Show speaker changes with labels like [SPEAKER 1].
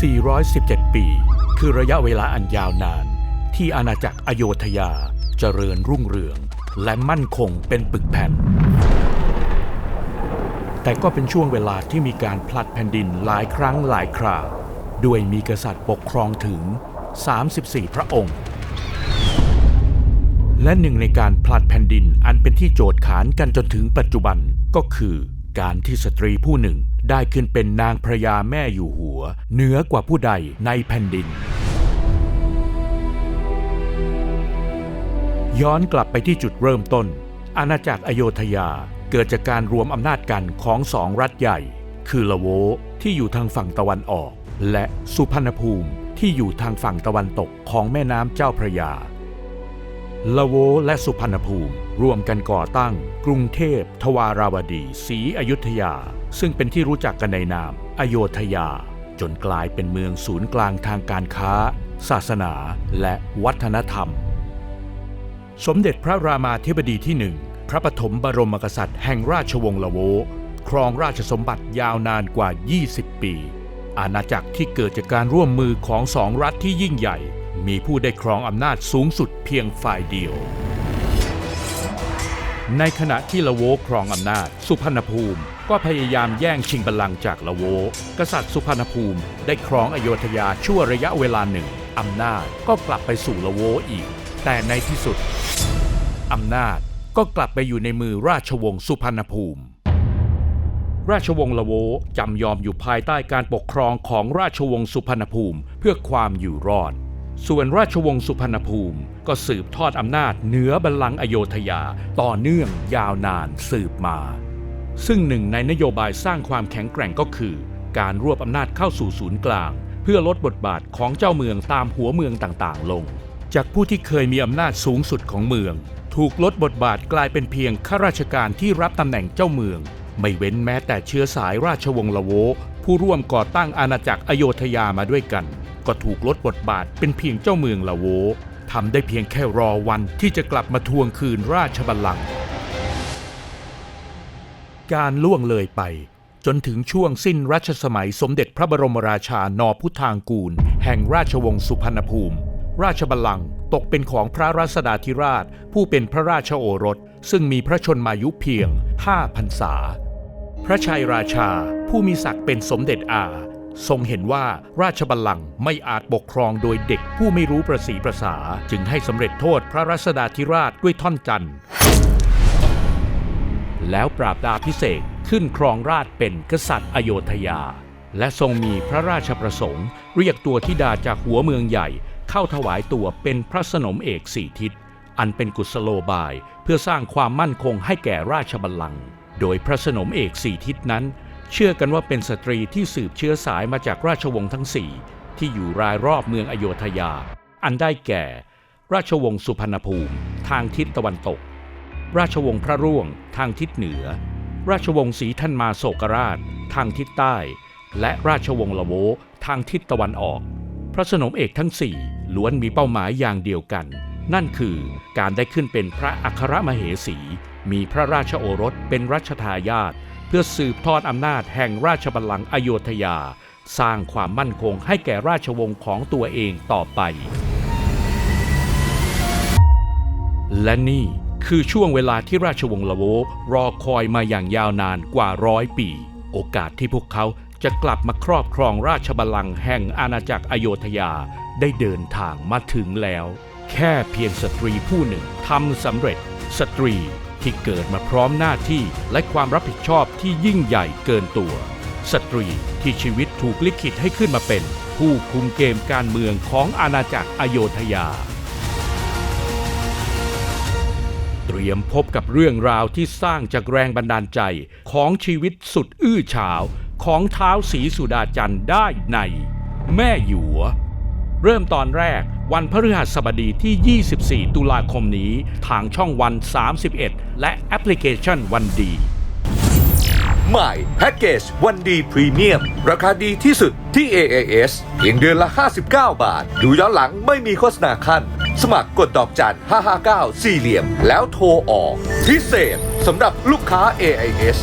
[SPEAKER 1] 417 ปี คือระยะเวลาอันยาวนาน ที่อาณาจักรอโยธยาเจริญรุ่งเรือง และมั่นคงเป็นปึกแผ่น แต่ก็เป็นช่วงเวลาที่มีการพลัดแผ่นดินหลายครั้งหลายคราด้วยมีกษัตริย์ปกครองถึง 34 พระองค์ และหนึ่งในการพลัดแผ่นดินอันเป็นที่โจทย์ขานกันจนถึงปัจจุบันก็คือ การที่สตรีผู้หนึ่งได้ขึ้นเป็นนางพระยาแม่อยู่หัว เหนือกว่าผู้ใดในแผ่นดิน ย้อนกลับไปที่จุดเริ่มต้น อาณาจักรอโยธยาเกิดจากการรวมอำนาจกันของสองรัฐใหญ่ คือละโวที่อยู่ทางฝั่งตะวันออก และสุพรรณภูมิที่อยู่ทางฝั่งตะวันตกของแม่น้ำเจ้าพระยา ละโวและสุพรรณภูมิร่วมกันก่อตั้ง กรุงเทพ ทวาราวดีศรีอยุธยา ซึ่งเป็นที่รู้จักกันในนาม อโยธยา จนกลายเป็นเมืองศูนย์กลางทางการค้า ศาสนาและวัฒนธรรม สมเด็จพระรามาธิบดีที่หนึ่งพระปฐมบรมกษัตริย์แห่งราชวงศ์ละโวครองราชสมบัติยาวนานกว่า 20 ปี อาณาจักรที่เกิดจากการร่วมมือของสองรัฐที่ยิ่งใหญ่ มีผู้ได้ครองอำนาจสูงสุดเพียงฝ่ายเดียว ในขณะที่ละโวครองอำนาจ สุพรรณภูมิก็พยายามแย่งชิงบัลลังก์จากละโว กษัตริย์สุพรรณภูมิได้ครองอโยธยาชั่วระยะเวลาหนึ่งอำนาจก็กลับไปสู่ละโวอีก แต่ในที่สุดอำนาจก็กลับไปอยู่ในมือราชวงศ์สุพรรณภูมิ ราชวงศ์ละโวจำยอมอยู่ภายใต้การปกครองของราชวงศ์สุพรรณภูมิเพื่อความอยู่รอด ส่วนราชวงศ์สุพรรณภูมิก็สืบทอดอำนาจเหนือบัลลังก์อโยธยาต่อเนื่องยาวนานสืบมา ซึ่งหนึ่งในนโยบายสร้างความแข็งแกร่งก็คือ การรวบอำนาจเข้าสู่ศูนย์กลาง เพื่อลดบทบาทของเจ้าเมืองตามหัวเมืองต่างๆ ลง จากผู้ที่เคยมีอำนาจสูงสุดของเมือง ถูกลดบทบาทกลายเป็นเพียงข้าราชการที่รับตำแหน่งเจ้าเมือง ไม่เว้นแม้แต่เชื้อสายราชวงศ์ละโวผู้ร่วมก่อตั้งอาณาจักรอโยธยามาด้วยกัน ก็ถูกลดบทบาทเป็นเพียงเจ้าเมืองละโวทำได้เพียงแค่รอวันที่จะกลับมาทวงคืนราชบัลลังก์การล่วงเลยไป จนถึงช่วงสิ้นรัชสมัยสมเด็จพระบรมราชานอพุทธางกูล แห่งราชวงศ์สุพรรณภูมิ ราชบัลลังก์ตกเป็นของพระราษฎาธิราช ผู้เป็นพระราชโอรส ซึ่งมีพระชนมายุเพียง5พรรษา พระชัยราชาผู้มีศักดิ์เป็นสมเด็จอา ทรงเห็นว่าราชบัลลังก์ไม่อาจปกครองโดยเด็กผู้ไม่รู้ประสีประสาจึงให้สำเร็จโทษพระรัศดาธิราชด้วยท่อนจันทร์ แล้วปราบดาพิเศษขึ้นครองราชเป็นกษัตริย์อโยธยา และทรงมีพระราชประสงค์ เรียกตัวธิดาจากหัวเมืองใหญ่ เข้าถวายตัวเป็นพระสนมเอกสี่ทิศ อันเป็นกุศโลบายเพื่อสร้างความมั่นคงให้แก่ราชบัลลังก์โดยพระสนมเอกสี่ทิศนั้น เชื่อกันว่าเป็นสตรีที่สืบเชื้อสายมาจากราชวงศ์ทั้งสี่ที่อยู่รายรอบเมืองอโยธยา อันได้แก่ ราชวงศ์สุพรรณภูมิ ทางทิศตะวันตก ราชวงศ์พระร่วง ทางทิศเหนือ ราชวงศ์ศรีทันมาโศกราช ทางทิศใต้ และราชวงศ์ละโวทางทิศตะวันออก พระสนมเอกทั้งสี่ล้วนมีเป้าหมายอย่างเดียวกัน นั่นคือการได้ขึ้นเป็นพระอัครมเหสี มีพระราชโอรสเป็นรัชทายาท เพื่อสืบทอดอำนาจแห่งราชบัลลังก์อโยธยา สร้างความมั่นคงให้แก่ราชวงศ์ของตัวเองต่อไป และนี่คือช่วงเวลาที่ราชวงศ์ละโวรอคอยมาอย่างยาวนานกว่าร้อยปี โอกาสที่พวกเขาจะกลับมาครอบครองราชบัลลังก์แห่งอาณาจักรอโยธยาได้เดินทางมาถึงแล้ว แค่เพียงสตรีผู้หนึ่งทำสำเร็จสตรี ที่เกิดมาพร้อมหน้าที่และความรับผิดชอบที่ยิ่งใหญ่เกินตัว สตรีที่ชีวิตถูกลิขิตให้ขึ้นมาเป็น ผู้คุมเกมการเมืองของอาณาจักรอโยธยา เตรียมพบกับเรื่องราวที่สร้างจากแรงบันดาลใจของชีวิตสุดอื้อฉาวของเท้าสีสุดาจันทร์ได้ใน แม่หยวเริ่มตอนแรก วันพฤหัสบดีที่ 24 ตุลาคมนี้ ทางช่องวัน 31 และแอปพลิเคชันวันดี
[SPEAKER 2] ใหม่แพ็กเกจวันดีพรีเมียม ราคาดีที่สุดที่ AAS เพียงเดือนละ 59 บาท ดูย้อนหลังไม่มีโฆษณาขั้น สมัครกดดอกจัน 559 สี่เหลี่ยม แล้วโทรออก พิเศษสำหรับลูกค้า AIS